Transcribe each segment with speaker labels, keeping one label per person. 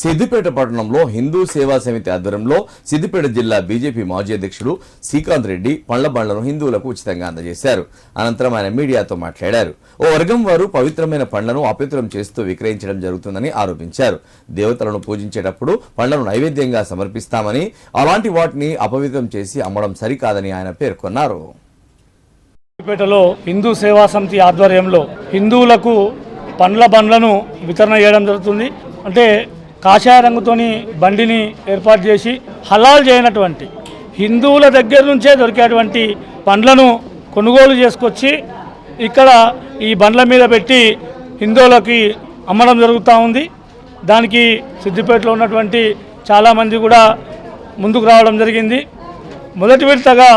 Speaker 1: సిద్దిపేట పట్టణంలో హిందూ సేవా సమితి ఆధ్వర్యంలో సిద్దిపేట జిల్లా బీజేపీ మాజీ అధ్యక్షుడు శ్రీకాంత్ రెడ్డి పండ్ల బండ్లను హిందువులకు ఉచితంగా అందజేశారు. అనంతరం ఆయన మీడియాతో మాట్లాడారు. ఓ వర్గం వారు పవిత్రమైన పండ్లను అపవిత్రం చేస్తూ విక్రయించడం జరుగుతుందని ఆరోపించారు. దేవతలను పూజించేటప్పుడు పండ్లను నైవేద్యంగా సమర్పిస్తామని అలాంటి వాటిని అపవిత్రం చేసి అమ్మడం సరికాదని ఆయన పేర్కొన్నారు.
Speaker 2: సిద్దిపేటలో హిందూ సేవా సమితి ఆధ్వర్యంలో హిందువులకు పండ్ల బండ్లను వితరణ చేయడం జరుగుతుంది. అంటే కాషాయ రంగుతోని బండిని ఏర్పాటు చేసి హలాల్ చేయనటువంటి హిందువుల దగ్గర నుంచే దొరికేటువంటి పండ్లను కొనుగోలు చేసుకొచ్చి ఇక్కడ ఈ బండ్ల మీద పెట్టి హిందువులకి అమ్మడం జరుగుతూ ఉంది. దానికి సిద్దిపేటలో ఉన్నటువంటి చాలామంది కూడా ముందుకు రావడం జరిగింది. మొదటి విడతగా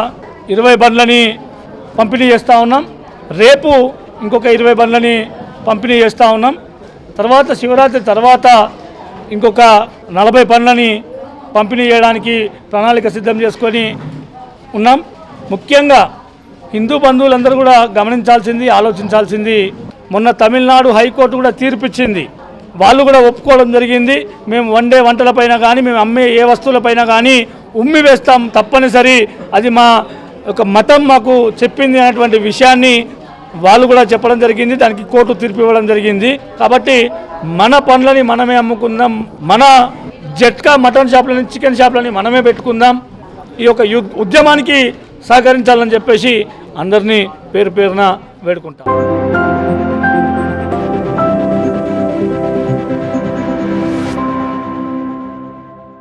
Speaker 2: ఇరవై బండ్లని పంపిణీ చేస్తూ ఉన్నాం. రేపు ఇంకొక ఇరవై బండ్లని పంపిణీ చేస్తూ ఉన్నాం. తర్వాత శివరాత్రి తర్వాత ఇంకొక నలభై పనులని పంపిణీ చేయడానికి ప్రణాళిక సిద్ధం చేసుకొని ఉన్నాం. ముఖ్యంగా హిందూ బంధువులందరూ కూడా గమనించాల్సింది ఆలోచించాల్సింది మొన్న తమిళనాడు హైకోర్టు కూడా తీర్పిచ్చింది. వాళ్ళు కూడా ఒప్పుకోవడం జరిగింది. మేము వండే వంటలపైన కానీ మేము అమ్మే ఏ వస్తువులపైన కానీ ఉమ్మి వేస్తాం తప్పనిసరి. అది మా ఒక మతం మాకు చెప్పింది అనేటువంటి విషయాన్ని వాళ్ళు కూడా చెప్పడం జరిగింది దానికి కోర్టు తీర్పు ఇవ్వడం జరిగింది. కాబట్టి మన పనులని మనమే అమ్ముకుందాం. మన జట్కా మటన్ షాప్లని చికెన్ షాప్లని మనమే పెట్టుకుందాం. ఈ యొక్క ఉద్యమానికి సహకరించాలని చెప్పేసి అందరినీ పేరు పేరున వేడుకుంటాం.